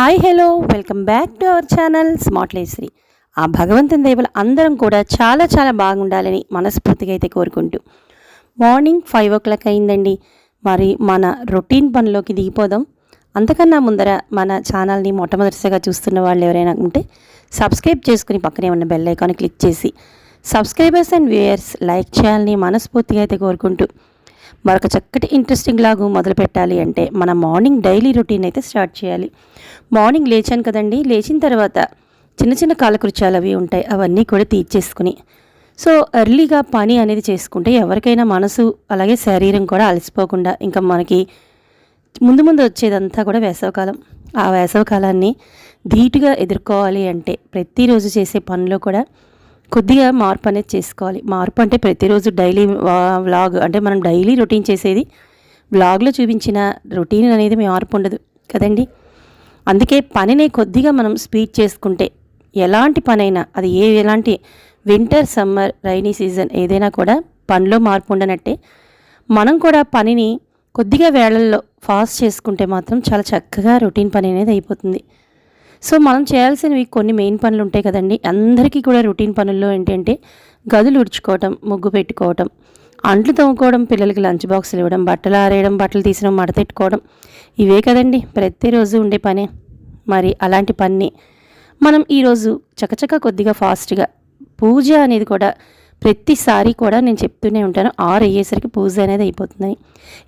Hi hello welcome back to our channel smart లేశ్రీ ఆ భగవంతుని దేవులు అందరం కూడా చాలా చాలా బాగుండాలని మనస్ఫూర్తిగా అయితే కోరుకుంటూ. మార్నింగ్ ఫైవ్ ఓ క్లాక్ అయిందండి. మరి మన రొటీన్ పనిలోకి దిగిపోదాం. అంతకన్నా ముందర మన ఛానల్ని మొట్టమొదటిసారిగా చూస్తున్న వాళ్ళు ఎవరైనా ఉంటే సబ్స్క్రైబ్ చేసుకుని పక్కనే ఉన్న బెల్ ఐకాన్ క్లిక్ చేసి సబ్స్క్రైబర్స్ అండ్ వ్యూయర్స్ లైక్ చేయాలని మనస్ఫూర్తిగా అయితే కోరుకుంటూ మరొక చక్కటి ఇంట్రెస్టింగ్ లాగు మొదలు పెట్టాలి అంటే మన మార్నింగ్ డైలీ రొటీన్ అయితే స్టార్ట్ చేయాలి. మార్నింగ్ లేచాను కదండి లేచిన తర్వాత చిన్న చిన్న కాలకృత్యాలు అవి ఉంటాయి అవన్నీ కూడా తీర్చేసుకుని. సో ఎర్లీగా పని అనేది చేసుకుంటే ఎవరికైనా మనసు అలాగే శరీరం కూడా అలసిపోకుండా ఇంకా మనకి ముందు ముందు వచ్చేదంతా కూడా వేసవకాలం. ఆ వేసవకాలాన్ని ధీటుగా ఎదుర్కోవాలి అంటే ప్రతిరోజు చేసే పనిలో కూడా కొద్దిగా మార్పు అనేది చేసుకోవాలి. మార్పు అంటే ప్రతిరోజు డైలీ వ్లాగ్ అంటే మనం డైలీ రొటీన్ చేసేది వ్లాగ్లో చూపించిన రొటీన్ అనేది మార్పు ఉండదు కదండి. అందుకే పనిని కొద్దిగా మనం స్పీడ్ చేసుకుంటే ఎలాంటి పనైనా అది ఏ ఎలాంటి వింటర్ సమ్మర్ రైనీ సీజన్ ఏదైనా కూడా పనిలో మార్పు ఉండనట్టే మనం కూడా పనిని కొద్దిగా వేళల్లో ఫాస్ట్ చేసుకుంటే మాత్రం చాలా చక్కగా రొటీన్ పని అనేది అయిపోతుంది. సో మనం చేయాల్సినవి కొన్ని మెయిన్ పనులు ఉంటాయి కదండి. అందరికీ కూడా రొటీన్ పనుల్లో ఏంటంటే గదులు ఉడుచుకోవటం ముగ్గు పెట్టుకోవటం అంట్లు తోముకోవడం పిల్లలకి లంచ్ బాక్సులు ఇవ్వడం బట్టలు ఆరేయడం బట్టలు తీసడం మడతెట్టుకోవడం ఇవే కదండి ప్రతిరోజు ఉండే పనే. మరి అలాంటి పని మనం ఈరోజు చకచక కొద్దిగా ఫాస్ట్గా పూజ అనేది కూడా ప్రతిసారి కూడా నేను చెప్తూనే ఉంటాను. ఆరు అయ్యేసరికి పూజ అనేది అయిపోతుందని.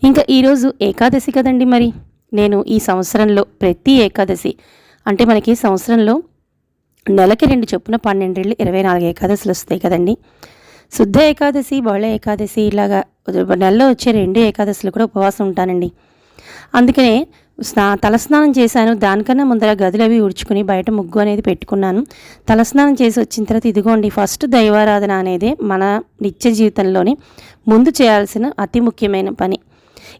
ఇంకా ఈరోజు ఏకాదశి కదండి మరి. నేను ఈ సంవత్సరంలో ప్రతి ఏకాదశి అంటే మనకి సంవత్సరంలో నెలకి రెండు చొప్పున పన్నెండేళ్ళు ఇరవై నాలుగు ఏకాదశులు వస్తాయి కదండి. శుద్ధ ఏకాదశి బహుళ ఏకాదశి ఇలాగా నెలలో వచ్చే రెండు ఏకాదశులు కూడా ఉపవాసం ఉంటానండి. అందుకనే స్నా తలస్నానం చేశాను. దానికన్నా ముందర గదులు అవి ఉడుచుకుని బయట ముగ్గు అనేది పెట్టుకున్నాను. తలస్నానం చేసి వచ్చిన తర్వాత ఇదిగోండి ఫస్ట్ దైవారాధన అనేది మన నిత్య జీవితంలోని ముందు చేయాల్సిన అతి ముఖ్యమైన పని.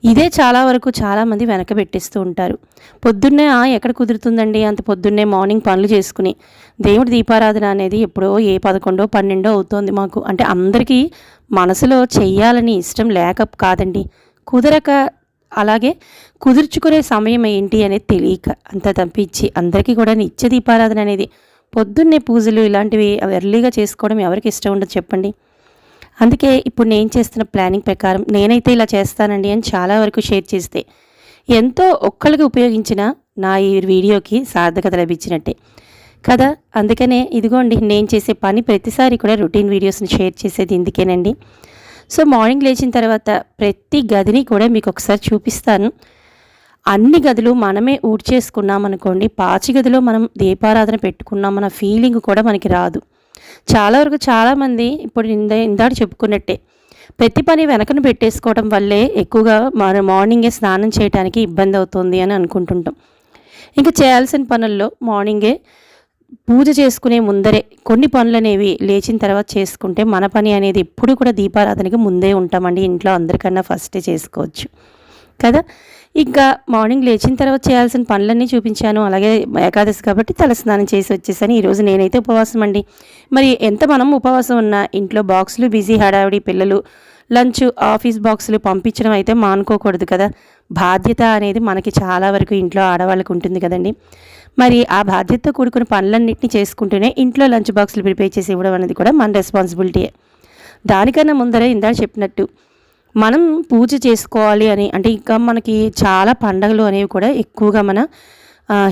ఇదే చాలా వరకు చాలామంది వెనక పెట్టిస్తూ ఉంటారు. పొద్దున్నే "ఆ, ఎక్కడ కుదురుతుందండి? అంత పొద్దున్నే మార్నింగ్ పనులు చేసుకుని. దేవుడి దీపారాధన అనేది ఎప్పుడో ఏ పదకొండో పన్నెండో అవుతోంది మాకు. అంటే అందరికీ మనసులో చెయ్యాలని ఇష్టం లేక కాదండి. కుదరక అలాగే కుదుర్చుకునే సమయం ఏంటి అనేది తెలియక అంత తప్పించి అందరికీ కూడా నిత్య దీపారాధన అనేది. పొద్దున్నే పూజలు ఇలాంటివి ఎర్లీగా చేసుకోవడం ఎవరికి ఇష్టం ఉండదు చెప్పండి. అందుకే ఇప్పుడు నేను చేస్తున్న ప్లానింగ్ ప్రకారం నేనైతే ఇలా చేస్తానండి అని చాలా వరకు షేర్ చేస్తే ఎంతో ఒక్కళ్ళకి ఉపయోగించిన నా ఈ వీడియోకి సార్థకత లభించినట్టే. కదా? అందుకనే ఇదిగోండి నేను చేసే పని ప్రతిసారి కూడా రొటీన్ వీడియోస్ని షేర్ చేసేది ఇందుకేనండి. సో మార్నింగ్ లేచిన తర్వాత ప్రతి గదిని కూడా మీకు ఒకసారి చూపిస్తాను. అన్ని గదులు మనమే ఊడ్చేసుకున్నామనుకోండి పాచి గదిలో మనం దీపారాధన పెట్టుకున్నామన్న ఫీలింగ్ కూడా మనకి రాదు. చాలా వరకు చాలామంది ఇప్పుడు ఇంద ఇందాడు చెప్పుకున్నట్టే ప్రతి పని వెనకను పెట్టేసుకోవడం వల్లే ఎక్కువగా మన మార్నింగే స్నానం చేయడానికి ఇబ్బంది అవుతుంది అని అనుకుంటుంటాం. ఇంకా చేయాల్సిన పనుల్లో మార్నింగే పూజ చేసుకునే ముందరే కొన్ని పనులు అనేవి లేచిన తర్వాత చేసుకుంటే మన పని అనేది ఎప్పుడు కూడా దీపారాధనకి ముందే ఉంటామండి. ఇంట్లో అందరికన్నా ఫస్టే చేసుకోవచ్చు. కదా? ఇంకా మార్నింగ్ లేచిన తర్వాత చేయాల్సిన పనులన్నీ చూపించాను. అలాగే ఏకాదశి కాబట్టి తలస్నానం చేసి వచ్చేసాను. ఈరోజు నేనైతే ఉపవాసం అండి. మరి ఎంత మనం ఉపవాసం ఉన్నా ఇంట్లో బాక్సులు బిజీ హడావిడి పిల్లలు లంచ్ ఆఫీస్ బాక్సులు పంపించడం అయితే మానుకోకూడదు కదా. బాధ్యత అనేది మనకి చాలా వరకు ఇంట్లో ఆడవాళ్ళకి ఉంటుంది కదండి. మరి ఆ బాధ్యతతో కూడుకున్న పనులన్నింటినీ చేసుకుంటూనే ఇంట్లో లంచ్ బాక్సులు ప్రిపేర్ చేసి ఇవ్వడం అనేది కూడా మన రెస్పాన్సిబిలిటీయే. దానికన్నా ముందరే ఇందా చెప్పినట్టు మనం పూజ చేసుకోవాలి అని అంటే ఇంకా మనకి చాలా పండగలు అనేవి కూడా ఎక్కువగా మన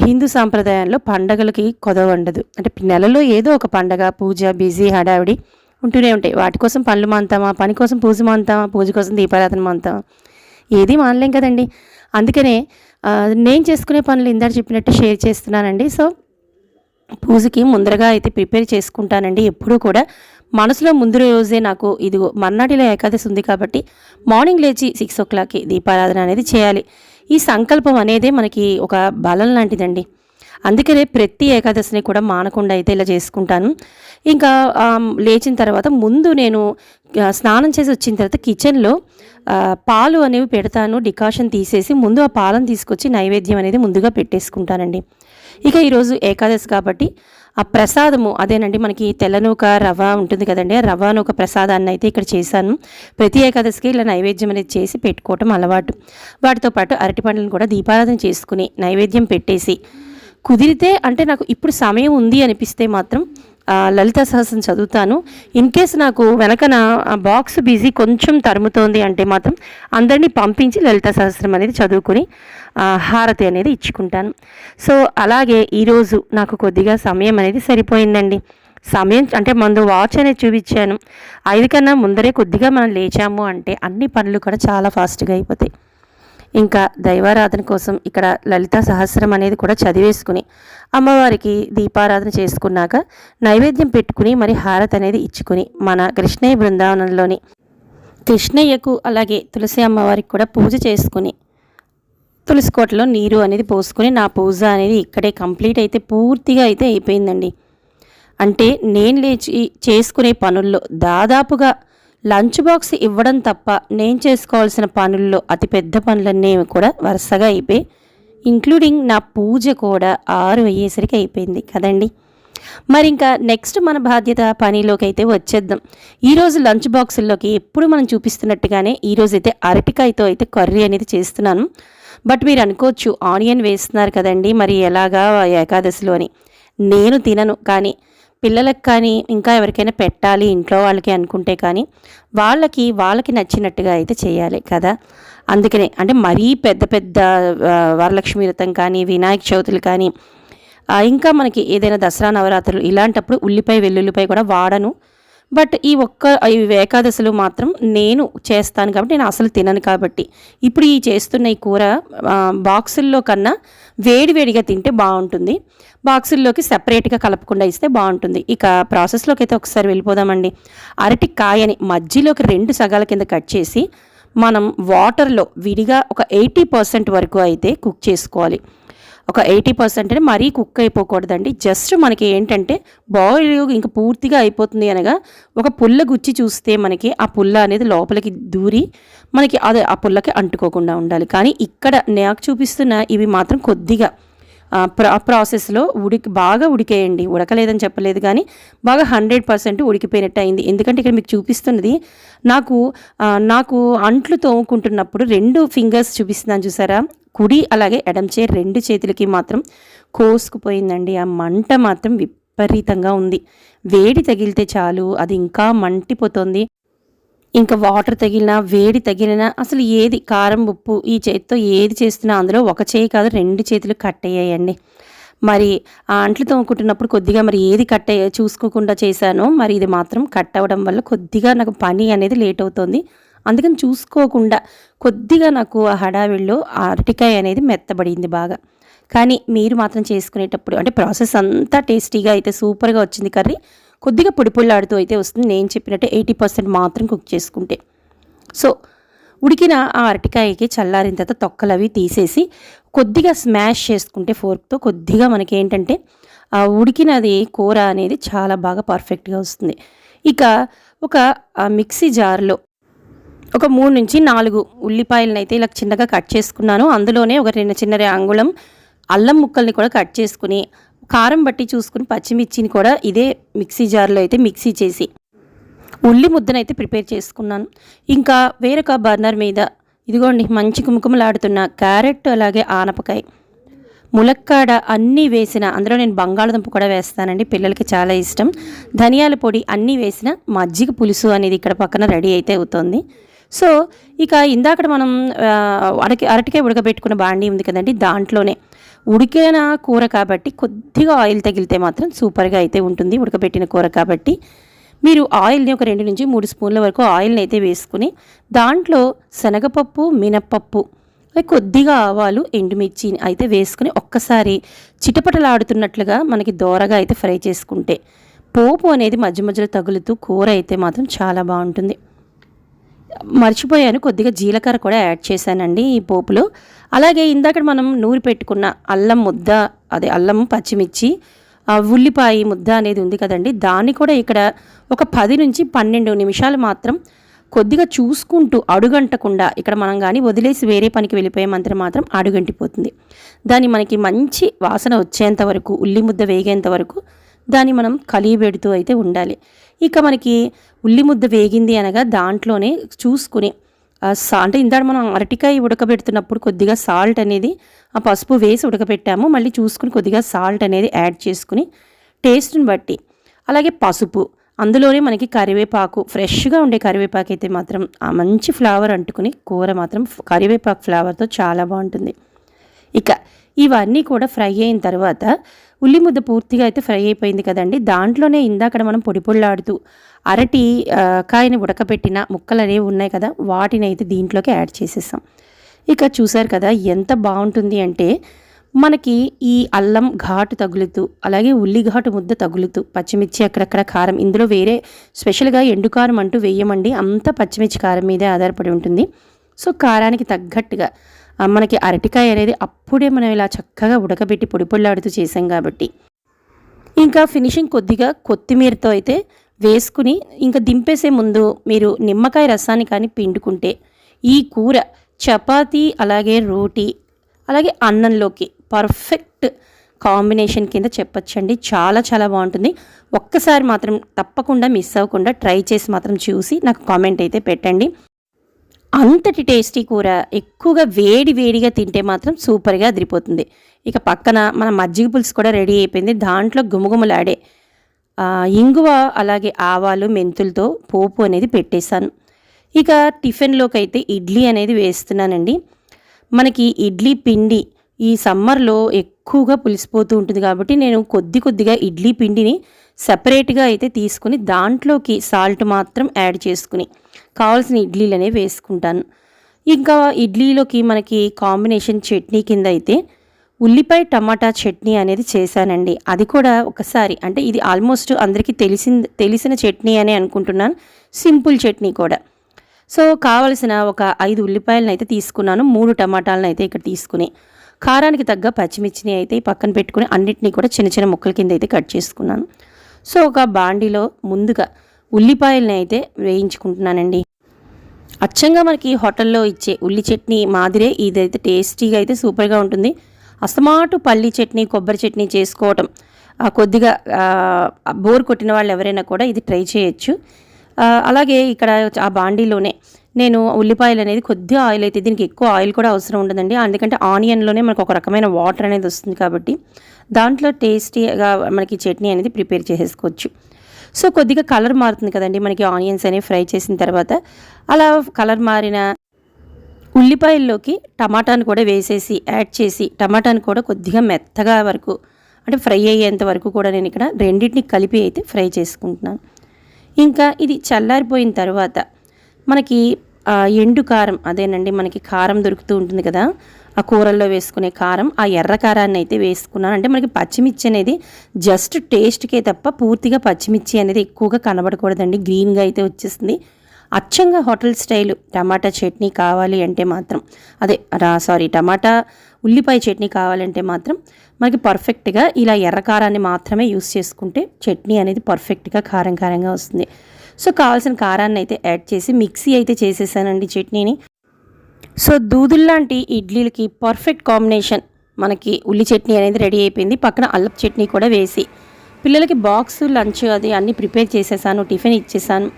హిందూ సాంప్రదాయాల్లో పండగలకి కొదవ ఉండదు అంటే నెలలో ఏదో ఒక పండగ పూజ బిజీ హడావిడి ఉంటూనే ఉంటాయి. వాటి కోసం పనులు మాంతామా పని కోసం పూజ మాంతామా పూజ కోసం దీపారాధన మాంతామా? ఏది మానలేం కదండి. అందుకనే నేను చేసుకునే పనులు ఇందాక చెప్పినట్టు షేర్ చేస్తున్నానండి. సో పూజకి ముందరగా అయితే ప్రిపేర్ చేసుకుంటానండి. ఎప్పుడూ కూడా మనసులో ముందు రోజే నాకు ఇదిగో మర్నాటిలో ఏకాదశి ఉంది కాబట్టి మార్నింగ్ లేచి సిక్స్ ఓ క్లాక్కి దీపారాధన అనేది చేయాలి. ఈ సంకల్పం అనేదే మనకి ఒక బలం లాంటిదండి. అందుకనే ప్రతి ఏకాదశిని కూడా మానకుండా అయితే ఇలా చేసుకుంటాను. ఇంకా లేచిన తర్వాత ముందు నేను స్నానం చేసి వచ్చిన తర్వాత కిచెన్లో పాలు అనేవి పెడతాను డికాషన్ తీసేసి ముందు ఆ పాలను తీసుకొచ్చి నైవేద్యం అనేది ముందుగా పెట్టేసుకుంటానండి. ఇక ఈరోజు ఏకాదశి కాబట్టి ఆ ప్రసాదము అదేనండి మనకి తెల్లనూక రవ ఉంటుంది కదండి ఆ రవ నూక ప్రసాదాన్ని అయితే ఇక్కడ చేశాను. ప్రతి ఏకాదశికి ఇలా నైవేద్యం అనేది చేసి పెట్టుకోవటం అలవాటు. వాటితో పాటు అరటి పండ్లను కూడా దీపారాధన చేసుకుని నైవేద్యం పెట్టేసి కుదిరితే అంటే నాకు ఇప్పుడు సమయం ఉంది అనిపిస్తే మాత్రం లలిత సహస్రం చదువుతాను. ఇన్ కేస్ నాకు వెనకన బాక్స్ బిజీ కొంచెం తరుముతోంది అంటే మాత్రం అందరినీ పంపించి లలిత సహస్రం అనేది చదువుకుని హారతి అనేది ఇచ్చుకుంటాను. సో అలాగే ఈరోజు నాకు కొద్దిగా సమయం అనేది సరిపోయిందండి. సమయం అంటే ముందు వాచ్ అనేది చూపించాను. ఐదు కన్నా ముందరే కొద్దిగా మనం లేచాము అంటే అన్ని పనులు కూడా చాలా ఫాస్ట్గా అయిపోతాయి. ఇంకా దైవారాధన కోసం ఇక్కడ లలిత సహస్రం అనేది కూడా చదివేసుకుని అమ్మవారికి దీపారాధన చేసుకున్నాక నైవేద్యం పెట్టుకుని మరి హారతి అనేది ఇచ్చుకుని మన కృష్ణయ్య బృందావనంలోని కృష్ణయ్యకు అలాగే తులసి అమ్మవారికి కూడా పూజ చేసుకుని తులసి కోటలో నీరు అనేది పోసుకుని నా పూజ అనేది ఇక్కడే కంప్లీట్ అయితే పూర్తిగా అయితే అయిపోయిందండి. అంటే నేను లేచి చేసుకునే పనుల్లో దాదాపుగా లంచ్ బాక్స్ ఇవ్వడం తప్ప నేను చేసుకోవాల్సిన పనుల్లో అతిపెద్ద పనులన్నీ కూడా వరుసగా అయిపోయి ఇంక్లూడింగ్ నా పూజ కూడా ఆరు అయ్యేసరికి అయిపోయింది కదండి. మరి ఇంకా నెక్స్ట్ మన బాధ్యత పనిలోకి అయితే వచ్చేద్దాం. ఈరోజు లంచ్ బాక్సుల్లోకి ఎప్పుడు మనం చూపిస్తున్నట్టుగానే ఈరోజు అయితే అరటికాయతో అయితే కర్రీ అనేది చేస్తున్నాను. బట్ మీరు అనుకోవచ్చు ఆనియన్ వేస్తున్నారు కదండి మరి ఎలాగా ఏకాదశిలో అని నేను తినను కానీ పిల్లలకు కానీ ఇంకా ఎవరికైనా పెట్టాలి ఇంట్లో వాళ్ళకి అనుకుంటే కానీ వాళ్ళకి వాళ్ళకి నచ్చినట్టుగా అయితే చేయాలి కదా. అందుకనే అంటే మరీ పెద్ద పెద్ద వరలక్ష్మి వ్రతం కానీ వినాయక చవితులు కానీ ఇంకా మనకి ఏదైనా దసరా నవరాత్రులు ఇలాంటప్పుడు ఉల్లిపాయ వెల్లుల్లిపాయ కూడా వాడను. బట్ ఈ ఒక్క ఈ ఏకాదశులు మాత్రం నేను చేస్తాను కాబట్టి నేను అసలు తినను కాబట్టి. ఇప్పుడు ఈ చేస్తున్న ఈ కూర బాక్సుల్లో కన్నా వేడివేడిగా తింటే బాగుంటుంది. బాక్సుల్లోకి సపరేట్గా కలపకుండా ఇస్తే బాగుంటుంది. ఇక ప్రాసెస్లోకి అయితే ఒకసారి వెళ్ళిపోదామండి. అరటి కాయని మధ్యలోకి రెండు సగాల కింద కట్ చేసి మనం వాటర్లో విడిగా ఒక ఎయిటీ పర్సెంట్ వరకు అయితే కుక్ చేసుకోవాలి. ఒక ఎయిటీ పర్సెంట్ అంటే మరీ కుక్ అయిపోకూడదండి. జస్ట్ మనకి ఏంటంటే బాయిల్ ఇంకా పూర్తిగా అయిపోతుంది అనగా ఒక పుల్ల గుచ్చి చూస్తే మనకి ఆ పుల్ల అనేది లోపలికి దూరి మనకి అదే ఆ పుల్లకి అంటుకోకుండా ఉండాలి. కానీ ఇక్కడ నాకు చూపిస్తున్న ఇవి మాత్రం కొద్దిగా ప్రా ప్రాసెస్లో ఉడికి బాగా ఉడికేయండి. ఉడకలేదని చెప్పలేదు కానీ బాగా హండ్రెడ్ పర్సెంట్ ఉడికిపోయినట్టు అయింది ఎందుకంటే ఇక్కడ మీకు చూపిస్తున్నది నాకు నాకు అంట్లు తోముకుంటున్నప్పుడు రెండు ఫింగర్స్ చూపిస్తున్నాను చూసారా? కుడి అలాగే ఎడంచే రెండు చేతులకి మాత్రం కోసుకుపోయిందండి. ఆ మంట మాత్రం విపరీతంగా ఉంది. వేడి తగిలితే చాలు అది ఇంకా మంటిపోతుంది ఇంకా వాటర్ తగిలినా వేడి తగిలినా అసలు ఏది కారం ఉప్పు ఈ చేతితో ఏది చేస్తున్నా అందులో ఒక చేయి కాదు రెండు చేతులు కట్ అయ్యాయండి. మరి ఆ అంట్లు తోముకుంటున్నప్పుడు కొద్దిగా మరి ఏది కట్ అయ్యా చూసుకోకుండా చేశానో మరి ఇది మాత్రం కట్ అవ్వడం వల్ల కొద్దిగా నాకు పని అనేది లేట్ అవుతుంది. అందుకని చూసుకోకుండా కొద్దిగా నాకు ఆ హడావిడిలో అరటికాయ అనేది మెత్తబడింది బాగా. కానీ మీరు మాత్రం చేసుకునేటప్పుడు అంటే ప్రాసెస్ అంతా టేస్టీగా అయితే సూపర్గా వచ్చింది కర్రీ. కొద్దిగా పొడిపొల్లాడుతూ అయితే వస్తుంది. నేను చెప్పినట్టు ఎయిటీ పర్సెంట్ మాత్రం కుక్ చేసుకుంటే. సో ఉడికిన ఆ అరటికాయకి చల్లారిన తర్వాత తొక్కలు అవి తీసేసి కొద్దిగా స్మాష్ చేసుకుంటే ఫోర్క్తో కొద్దిగా మనకి ఏంటంటే ఆ ఉడికినది కూర అనేది చాలా బాగా పర్ఫెక్ట్గా వస్తుంది. ఇక ఒక మిక్సీ జార్లో ఒక మూడు నుంచి నాలుగు ఉల్లిపాయలను అయితే ఇలా చిన్నగా కట్ చేసుకున్నాను. అందులోనే ఒక రెండు చిన్న అంగుళం అల్లం ముక్కల్ని కూడా కట్ చేసుకుని కారం బట్టి చూసుకుని పచ్చిమిర్చిని కూడా ఇదే మిక్సీ జార్లో అయితే మిక్సీ చేసి ఉల్లి ముద్దనైతే ప్రిపేర్ చేసుకున్నాను. ఇంకా వేరొక బర్నర్ మీద ఇదిగోండి మంచి కుమకుమలాడుతున్న క్యారెట్ అలాగే ఆనపకాయ. ములక్కాడ అన్నీ వేసిన అందులో నేను బంగాళదుంప కూడా వేస్తానండి పిల్లలకి చాలా ఇష్టం. ధనియాల పొడి అన్నీ వేసిన మజ్జిగ పులుసు అనేది ఇక్కడ పక్కన రెడీ అయితే అవుతుంది. సో ఇక ఇందాక మనం అరటి అరటికాయ ఉడకబెట్టుకున్న బాండీ ఉంది కదండి దాంట్లోనే ఉడికిన కూర కాబట్టి కొద్దిగా ఆయిల్ తగిలితే మాత్రం సూపర్గా అయితే ఉంటుంది ఉడకబెట్టిన కూర కాబట్టి. మీరు ఆయిల్ని ఒక రెండు నుంచి మూడు స్పూన్ల వరకు ఆయిల్ని అయితే వేసుకుని దాంట్లో శనగపప్పు మినప్పప్పు కొద్దిగా ఆవాలు ఎండుమిర్చి అయితే వేసుకుని ఒక్కసారి చిటపటలాడుతున్నట్లుగా మనకి దోరగా అయితే ఫ్రై చేసుకుంటే పోపు అనేది మధ్య మధ్యలో తగులుతూ కూర అయితే మాత్రం చాలా బాగుంటుంది. మర్చిపోయాను కొద్దిగా జీలకర్ర కూడా యాడ్ చేశానండి ఈ పోపులో. అలాగే ఇందాక మనం నూరి పెట్టుకున్న అల్లం ముద్ద అదే అల్లం పచ్చిమిర్చి ఆ ఉల్లిపాయ ముద్ద అనేది ఉంది కదండి. దాన్ని కూడా ఇక్కడ ఒక పది నుంచి పన్నెండు నిమిషాలు మాత్రం కొద్దిగా చూసుకుంటూ అడుగంటకుండా ఇక్కడ మనం కానీ వదిలేసి వేరే పనికి వెళ్ళిపోయామంటే మాత్రం అడుగంటిపోతుంది. దాన్ని మనకి మంచి వాసన వచ్చేంత వరకు ఉల్లి ముద్ద వేగేంత వరకు దాన్ని మనం కలియబెడుతూ అయితే ఉండాలి. ఇక మనకి ఉల్లి ముద్ద వేగింది అనగా దాంట్లోనే చూసుకుని అంటే ఇందాక మనం అరటికాయ ఉడకబెడుతున్నప్పుడు కొద్దిగా సాల్ట్ అనేది ఆ పసుపు వేసి ఉడకబెట్టాము. మళ్ళీ చూసుకుని కొద్దిగా సాల్ట్ అనేది యాడ్ చేసుకుని టేస్ట్ని బట్టి. అలాగే పసుపు అందులోనే మనకి కరివేపాకు ఫ్రెష్గా ఉండే కరివేపాకు అయితే మాత్రం ఆ మంచి ఫ్లేవర్ అంటుకుని కూర మాత్రం కరివేపాకు ఫ్లేవర్తో చాలా బాగుంటుంది. ఇక ఇవన్నీ కూడా ఫ్రై అయిన తర్వాత ఉల్లి ముద్ద పూర్తిగా అయితే ఫ్రై అయిపోయింది కదండి. దాంట్లోనే ఇందాక మనం పొడి పొడిలాడుతూ అరటి కాయని ఉడకబెట్టిన ముక్కలు అనేవి ఉన్నాయి కదా వాటిని అయితే దీంట్లోకి యాడ్ చేసేసాం. ఇక చూసారు కదా ఎంత బాగుంటుంది అంటే మనకి ఈ అల్లం ఘాటు తగులుతూ అలాగే ఉల్లి ఘాటు ముద్ద తగులుతూ పచ్చిమిర్చి అక్కడక్కడ కారం ఇందులో వేరే స్పెషల్గా ఎండు కారం అంటూ వేయమండి అంతా పచ్చిమిర్చి కారం మీదే ఆధారపడి ఉంటుంది. సో కారానికి తగ్గట్టుగా మనకి అరటికాయ అనేది అప్పుడే మనం ఇలా చక్కగా ఉడకబెట్టి పొడి పొడిలాడుతూ చేసాం కాబట్టి. ఇంకా ఫినిషింగ్ కొద్దిగా కొత్తిమీరతో అయితే వేసుకుని ఇంకా దింపేసే ముందు మీరు నిమ్మకాయ రసాన్ని కానీ పిండుకుంటే ఈ కూర చపాతీ అలాగే రోటీ అలాగే అన్నంలోకి పర్ఫెక్ట్ కాంబినేషన్ కింద చెప్పచ్చండి. చాలా చాలా బాగుంటుంది. ఒక్కసారి మాత్రం తప్పకుండా మిస్ అవ్వకుండా ట్రై చేసి మాత్రం చూసి నాకు కామెంట్ అయితే పెట్టండి. అంతటి టేస్టీ కూర ఎక్కువగా వేడి వేడిగా తింటే మాత్రం సూపర్గా అదిరిపోతుంది. ఇక పక్కన మన మజ్జిగ పులుసు కూడా రెడీ అయిపోయింది. దాంట్లో గుమగుమలాడే ఇంగువ అలాగే ఆవాలు మెంతులతో పోపు అనేది పెట్టేశాను. ఇక టిఫిన్లోకి అయితే ఇడ్లీ అనేది వేస్తున్నానండి. మనకి ఇడ్లీ పిండి ఈ సమ్మర్లో ఎక్కువగా పులిసిపోతూ ఉంటుంది కాబట్టి నేను కొద్ది కొద్దిగా ఇడ్లీ పిండిని సపరేట్గా అయితే తీసుకుని దాంట్లోకి సాల్ట్ మాత్రం యాడ్ చేసుకుని కావాల్సిన ఇడ్లీలు అనేవి వేసుకుంటాను. ఇంకా ఇడ్లీలోకి మనకి కాంబినేషన్ చట్నీ కింద అయితే ఉల్లిపాయ టమాటా చట్నీ అనేది చేశానండి. అది కూడా ఒకసారి అంటే ఇది ఆల్మోస్ట్ అందరికీ తెలిసిన తెలిసిన చట్నీ అనే అనుకుంటున్నాను. సింపుల్ చట్నీ కూడా. సో కావలసిన ఒక ఐదు ఉల్లిపాయలను అయితే తీసుకున్నాను. మూడు టమాటాలను అయితే ఇక్కడ తీసుకుని కారానికి తగ్గ పచ్చిమిర్చిని అయితే పక్కన పెట్టుకుని అన్నిటినీ కూడా చిన్న చిన్న ముక్కల కింద అయితే కట్ చేసుకున్నాను. సో ఒక బాండీలో ముందుగా ఉల్లిపాయలని అయితే వేయించుకుంటున్నానండి. అచ్చంగా మనకి హోటల్లో ఇచ్చే ఉల్లి చట్నీ మాదిరే ఇదైతే టేస్టీగా అయితే సూపర్గా ఉంటుంది. అస్తమాటు పల్లి చట్నీ కొబ్బరి చట్నీ చేసుకోవటం కొద్దిగా బోర్ కొట్టిన వాళ్ళు ఎవరైనా కూడా ఇది ట్రై చేయొచ్చు. అలాగే ఇక్కడ ఆ బాండీలోనే నేను ఉల్లిపాయలు అనేది కొద్దిగా ఆయిల్ అయితే దీనికి ఎక్కువ ఆయిల్ కూడా అవసరం ఉండదండి. ఎందుకంటే ఆనియన్లోనే మనకు ఒక రకమైన వాటర్ అనేది వస్తుంది కాబట్టి దాంట్లో టేస్టీగా మనకి చట్నీ అనేది ప్రిపేర్ చేసేసుకోవచ్చు. సో కొద్దిగా కలర్ మారుతుంది కదండి మనకి ఆనియన్స్ అనేవి ఫ్రై చేసిన తర్వాత. అలా కలర్ మారిన ఉల్లిపాయల్లోకి టమాటాను కూడా వేసేసి యాడ్ చేసి టమాటాను కూడా కొద్దిగా మెత్తగా వరకు అంటే ఫ్రై అయ్యేంత వరకు కూడా నేను ఇక్కడ రెండింటిని కలిపి అయితే ఫ్రై చేసుకుంటున్నాను. ఇంకా ఇది చల్లారిపోయిన తర్వాత మనకి ఎండు కారం అదేనండి మనకి కారం దొరుకుతూ ఉంటుంది కదా ఆ కూరల్లో వేసుకునే కారం ఆ ఎర్ర కారాన్ని అయితే వేసుకున్నాను. అంటే మనకి పచ్చిమిర్చి అనేది జస్ట్ టేస్ట్కే తప్ప పూర్తిగా పచ్చిమిర్చి అనేది ఎక్కువగా కనబడకూడదండి. గ్రీన్గా అయితే వచ్చేస్తుంది. అచ్చంగా హోటల్ స్టైల్ టమాటా చట్నీ కావాలి అంటే మాత్రం అదే రా సారీ టమాటా ఉల్లిపాయ చట్నీ కావాలంటే మాత్రం మనకి పర్ఫెక్ట్గా ఇలా ఎర్ర కారాన్ని మాత్రమే యూస్ చేసుకుంటే చట్నీ అనేది పర్ఫెక్ట్గా కారం కారంగా వస్తుంది. సో కావాల్సిన కారాన్ని అయితే యాడ్ చేసి మిక్సీ అయితే చేసేసానండి చట్నీని. సో దూదుల్లాంటి ఇడ్లీలకి పర్ఫెక్ట్ కాంబినేషన్ మనకి ఉల్లి చట్నీ అనేది రెడీ అయిపోయింది. పక్కన అల్లపు చట్నీ కూడా వేసి పిల్లలకి బాక్స్ లంచ్ అది అన్నీ ప్రిపేర్ చేసేసాను టిఫిన్ ఇచ్చేసాను.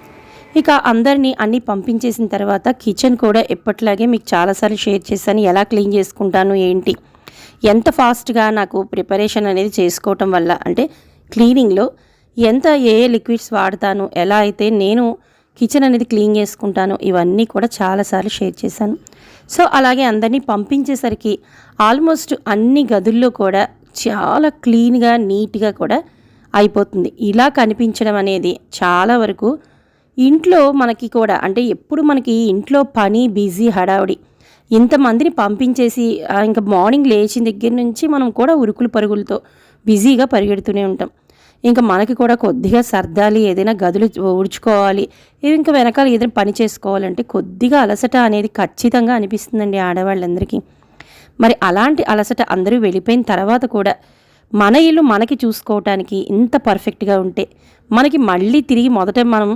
ఇక అందరినీ అన్నీ పంపించేసిన తర్వాత కిచెన్ కూడా ఎప్పట్లాగే మీకు చాలాసార్లు షేర్ చేశాను. ఎలా క్లీన్ చేసుకుంటాను ఏంటి? ఎంత ఫాస్ట్గా నాకు ప్రిపరేషన్ అనేది చేసుకోవటం వల్ల అంటే క్లీనింగ్లో ఎంత ఏ ఏ లిక్విడ్స్ వాడతాను ఎలా అయితే నేను కిచెన్ అనేది క్లీన్ చేసుకుంటాను. ఇవన్నీ కూడా చాలాసార్లు షేర్ చేశాను. సో అలాగే అందరినీ పంపించేసరికి ఆల్మోస్ట్ అన్ని గదుల్లో కూడా చాలా క్లీన్గా నీట్గా కూడా అయిపోతుంది. ఇలా కనిపించడం అనేది చాలా వరకు ఇంట్లో మనకి కూడా అంటే ఎప్పుడు మనకి ఇంట్లో పని బిజీ హడావుడి ఇంతమందిని పంపించేసి ఇంకా మార్నింగ్ లేచిన దగ్గర నుంచి మనం కూడా ఉరుకులు పరుగులతో బిజీగా పరిగెడుతూనే ఉంటాం. ఇంకా మనకి కూడా కొద్దిగా సర్దాలి ఏదైనా గదులు ఊడ్చుకోవాలి ఇవి ఇంకా వెనకాల ఏదైనా పని చేసుకోవాలంటే కొద్దిగా అలసట అనేది ఖచ్చితంగా అనిపిస్తుందండి ఆడవాళ్ళందరికీ. మరి అలాంటి అలసట అందరూ వెళ్ళిపోయిన తర్వాత కూడా మన ఇల్లు మనకి చూసుకోవటానికి ఇంత పర్ఫెక్ట్గా ఉంటే మనకి మళ్ళీ తిరిగి మొదట మనం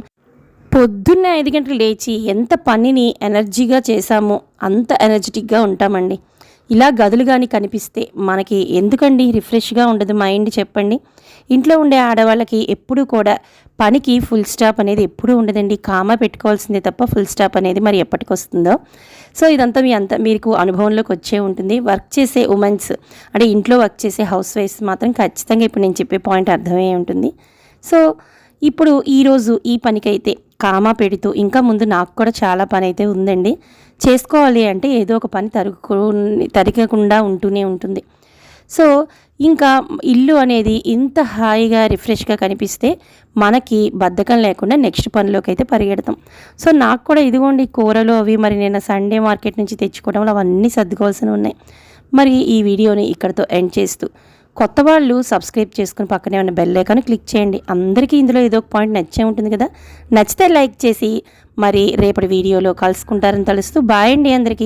పొద్దున్నే ఐదు గంటలు లేచి ఎంత పనిని ఎనర్జీగా చేశామో అంత ఎనర్జెటిక్గా ఉంటామండి. ఇలా గదులు కానీ కనిపిస్తే మనకి ఎందుకండి రిఫ్రెష్గా ఉండదు మైండ్ చెప్పండి. ఇంట్లో ఉండే ఆడవాళ్ళకి ఎప్పుడూ కూడా పనికి ఫుల్ స్టాప్ అనేది ఎప్పుడూ ఉండదండి. కామా పెట్టుకోవాల్సిందే తప్ప ఫుల్ స్టాప్ అనేది మరి ఎప్పటికి వస్తుందో సో ఇదంతా మీ అంత మీకు అనుభవంలోకి వచ్చే ఉంటుంది. వర్క్ చేసే ఉమెన్స్ అంటే ఇంట్లో వర్క్ చేసే హౌస్ వైఫ్స్ మాత్రం ఖచ్చితంగా ఇప్పుడు నేను చెప్పే పాయింట్ అర్థమై ఉంటుంది. సో ఇప్పుడు ఈరోజు ఈ పనికైతే కామా పెడుతూ ఇంకా ముందు నాకు కూడా చాలా పని అయితే ఉందండి. చేసుకోవాలి అంటే ఏదో ఒక పని తరుగు తరగకుండా ఉంటూనే ఉంటుంది. సో ఇంకా ఇల్లు అనేది ఇంత హాయిగా రిఫ్రెష్గా కనిపిస్తే మనకి బద్ధకం లేకుండా నెక్స్ట్ పనిలోకి అయితే పరిగెడతాం. సో నాకు కూడా ఇదిగోండి కూరలు అవి మరి నేను సండే మార్కెట్ నుంచి తెచ్చుకోవడంలో అవన్నీ సర్దుకోవాల్సినవి ఉన్నాయి. మరి ఈ వీడియోని ఇక్కడితో ఎండ్ చేస్తూ కొత్త వాళ్ళు సబ్స్క్రైబ్ చేసుకుని పక్కనే ఉన్న బెల్ ఐకాన్ క్లిక్ చేయండి. అందరికీ ఇందులో ఏదో ఒక పాయింట్ నచ్చే ఉంటుంది కదా. నచ్చితే లైక్ చేసి మరి రేపటి వీడియోలో కలుసుకుంటారని తెలుస్తూ బాయ్ అండి అందరికీ.